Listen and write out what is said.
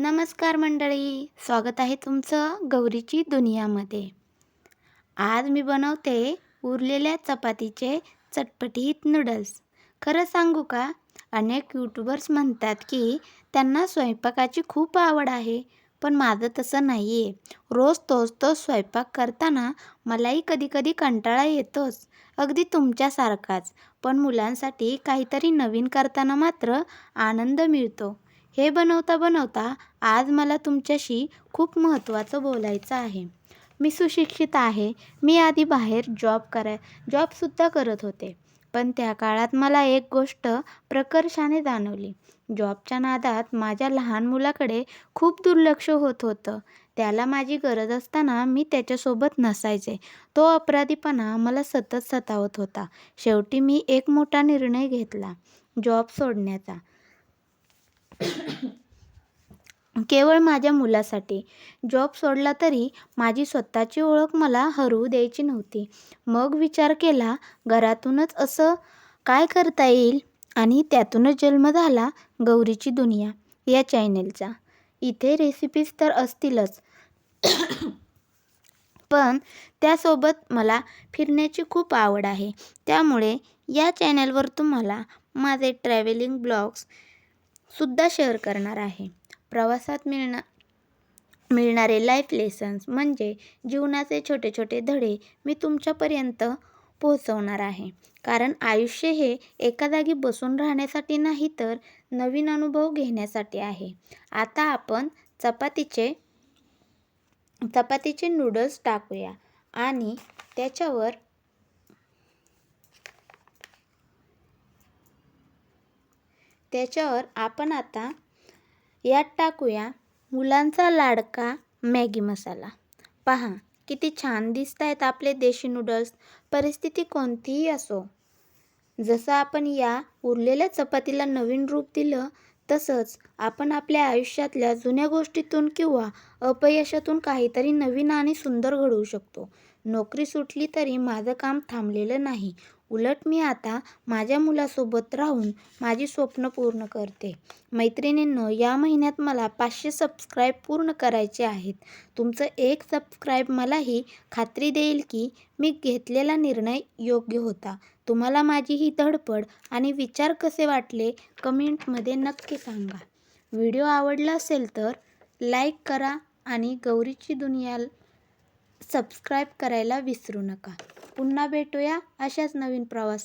नमस्कार मंडळी स्वागत आहे तुमचं गौरीची दुनियामध्ये. आज मी बनवते उरलेल्या चपातीचे चटपटीत नूडल्स खरं सांगू का? अनेक यूट्यूबर्स म्हणतात की त्यांना स्वयंपाकाची खूप आवड आहे पण माझं तसं नाही आहे रोज तोच तोच स्वयंपाक करताना मलाही कधीकधी कंटाळा येतोच. अगदी तुमच्यासारखाच पण मुलांसाठी काहीतरी नवीन करताना मात्र आनंद मिळतो. हे बनवता बनवता आज मला तुमच्याशी खूप महत्त्वाचं बोलायचं आहे. मी सुशिक्षित आहे. मी आधी बाहेर जॉब कराय जॉबसुद्धा करत होते. पण त्या काळात मला एक गोष्ट प्रकर्षाने जाणवली. जॉबच्या नादात माझ्या लहान मुलाकडे खूप दुर्लक्ष होत होतं. त्याला माझी गरज असताना मी त्याच्यासोबत नसायचे. तो अपराधीपणा मला सतत सतावत होता. शेवटी मी एक मोठा निर्णय घेतला जॉब सोडण्याचा. केवळ माझ्या मुलासाठी. जॉब सोडला तरी माझी स्वतःची ओळख मला हरवू द्यायची नव्हती. मग विचार केला घरातूनच असं काय करता येईल? आणि त्यातूनच जन्म झाला गौरीची दुनिया. या चॅनेलचा. इथे रेसिपीज तर असतीलच. पण त्यासोबत मला फिरण्याची खूप आवड आहे. त्यामुळे या चॅनलवर तुम्हाला माझे ट्रॅव्हलिंग ब्लॉग्स सुद्धा शेअर करणार आहे. प्रवासात मिळणा मिळणारे लाईफ लेसन्स म्हणजे जीवनाचे छोटे छोटे धडे मी तुमच्यापर्यंत पोहोचवणार आहे. कारण आयुष्य हे एका जागी बसून राहण्यासाठी नाही तर नवीन अनुभव घेण्यासाठी आहे. आता आपण चपातीचे चपातीचे नूडल्स टाकूया आणि त्याच्यावर त्याच्यावर आपण आता यात टाकूया मुलांचा लाडका मॅगी मसाला. पहा किती छान दिसत आहेत आपले देशी नूडल्स परिस्थिती कोणतीही असो जसं आपण या उरलेल्या चपातीला नवीन रूप दिलं तसंच आपण आपल्या आयुष्यातल्या जुन्या गोष्टीतून किंवा अपयशातून काहीतरी नवीन आणि सुंदर घडवू शकतो. नोकरी सुटली तरी माझं काम थांबलेलं नाही. उलट मी आता माझ्या मुलासोबत राहून माझी स्वप्न पूर्ण करते. मैत्रिणींनो या महिन्यात मला पाचशे सबस्क्राईब पूर्ण करायचे आहेत. तुमचं एक सबस्क्राईब मलाही खात्री देईल की मी घेतलेला निर्णय योग्य होता. तुम्हाला माझी ही धडपड आणि विचार कसे वाटले कमेंटमध्ये नक्की सांगा. व्हिडिओ आवडला असेल तर लाईक करा आणि गौरीची दुनिया सबस्क्राईब करायला विसरू नका. पुन्हा भेटूया अशाच नवीन प्रवास